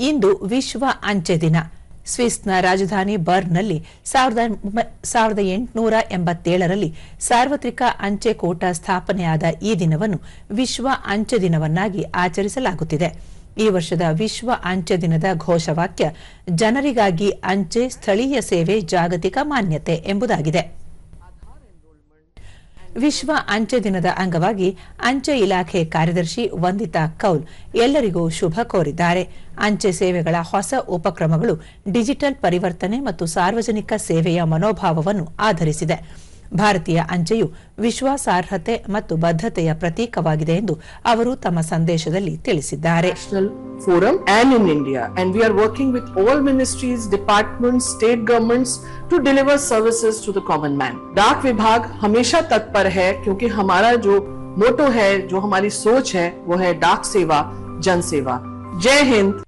ಇಂದು ವಿಶ್ವ ಅಂಚೆ ದಿನ. ಸ್ವಿಸ್ನ ರಾಜಧಾನಿ ಬರ್ನ್ನಲ್ಲಿ ಸಾವಿರದ ಎಂಟುನೂರ ಎಂಬತ್ತೇಳರಲ್ಲಿ ಸಾರ್ವತ್ರಿಕ ಅಂಚೆ ಕೋಟ ಸ್ಥಾಪನೆಯಾದ ಈ ದಿನವನ್ನು ವಿಶ್ವ ಅಂಚೆ ದಿನವನ್ನಾಗಿ ಆಚರಿಸಲಾಗುತ್ತಿದೆ. ಈ ವರ್ಷದ ವಿಶ್ವ ಅಂಚೆ ದಿನದ ಘೋಷವಾಕ್ಯ, ಜನರಿಗಾಗಿ ಅಂಚೆ ಸ್ಥಳೀಯ ಸೇವೆ ಜಾಗತಿಕ ಮಾನ್ಯತೆ ಎಂಬುದಾಗಿದೆ. ವಿಶ್ವ ಅಂಚೆ ದಿನದ ಅಂಗವಾಗಿ ಅಂಚೆ ಇಲಾಖೆ ಕಾರ್ಯದರ್ಶಿ ವಂದಿತಾ ಕೌಲ್ ಎಲ್ಲರಿಗೂ ಶುಭ ಕೋರಿದ್ದಾರೆ. ಅಂಚೆ ಸೇವೆಗಳ ಹೊಸ ಉಪಕ್ರಮಗಳು ಡಿಜಿಟಲ್ ಪರಿವರ್ತನೆ ಮತ್ತು ಸಾರ್ವಜನಿಕ ಸೇವೆಯ ಮನೋಭಾವವನ್ನು ಆಧರಿಸಿದೆ. ಭಾರತೀಯ ಅಂಚೆಯು ವಿಶ್ವಾಸಾರ್ಹತೆ ಮತ್ತು ಬದ್ಧತೆಯ ಪ್ರತೀಕವಾಗಿದೆ ಎಂದು ಅವರು ತಮ್ಮ ಸಂದೇಶದಲ್ಲಿ ತಿಳಿಸಿದ್ದಾರೆ. Forum and in India. And we are working with all ministries, departments, state governments to deliver services to the common man. डाक विभाग हमेशा तत्पर है क्योंकि हमारा जो मोटो है जो हमारी सोच है वो है डाक सेवा जन सेवा जय हिंद